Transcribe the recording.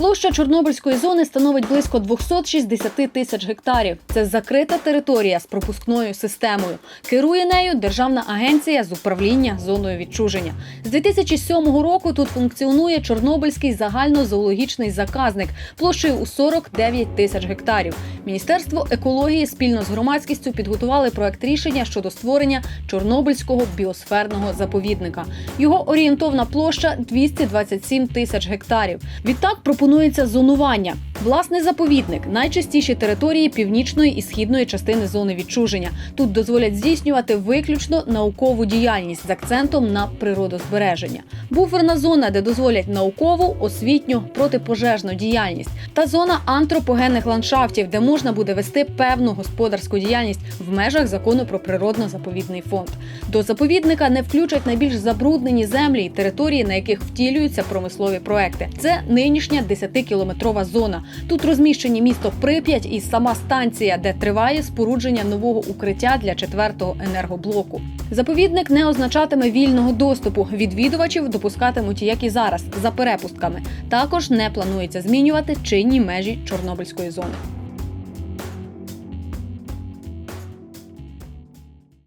Площа Чорнобильської зони становить близько 260 тисяч гектарів. Це закрита територія з пропускною системою. Керує нею Державна агенція з управління зоною відчуження. З 2007 року тут функціонує Чорнобильський загальнозоологічний заказник площею у 49 тисяч гектарів. Міністерство екології спільно з громадськістю підготували проект рішення щодо створення Чорнобильського біосферного заповідника. Його орієнтовна площа 227 тисяч гектарів. Відтак пропонується зонування. Власний заповідник найчастіші території північної і східної частини зони відчуження. Тут дозволять здійснювати виключно наукову діяльність з акцентом на природозбереження. Буферна зона, де дозволять наукову, освітню, протипожежну діяльність, та зона антропогенних ландшафтів, де можна буде вести певну господарську діяльність в межах закону про природно-заповідний фонд. До заповідника не включать найбільш забруднені землі і території, на яких втілюються промислові проекти. Це нинішня 10-кілометрова зона. Тут розміщені місто Прип'ять і сама станція, де триває спорудження нового укриття для четвертого енергоблоку. Заповідник не означатиме вільного доступу. Відвідувачів допускатимуть, як і зараз, за перепустками. Також не планується змінювати чинні межі Чорнобильської зони.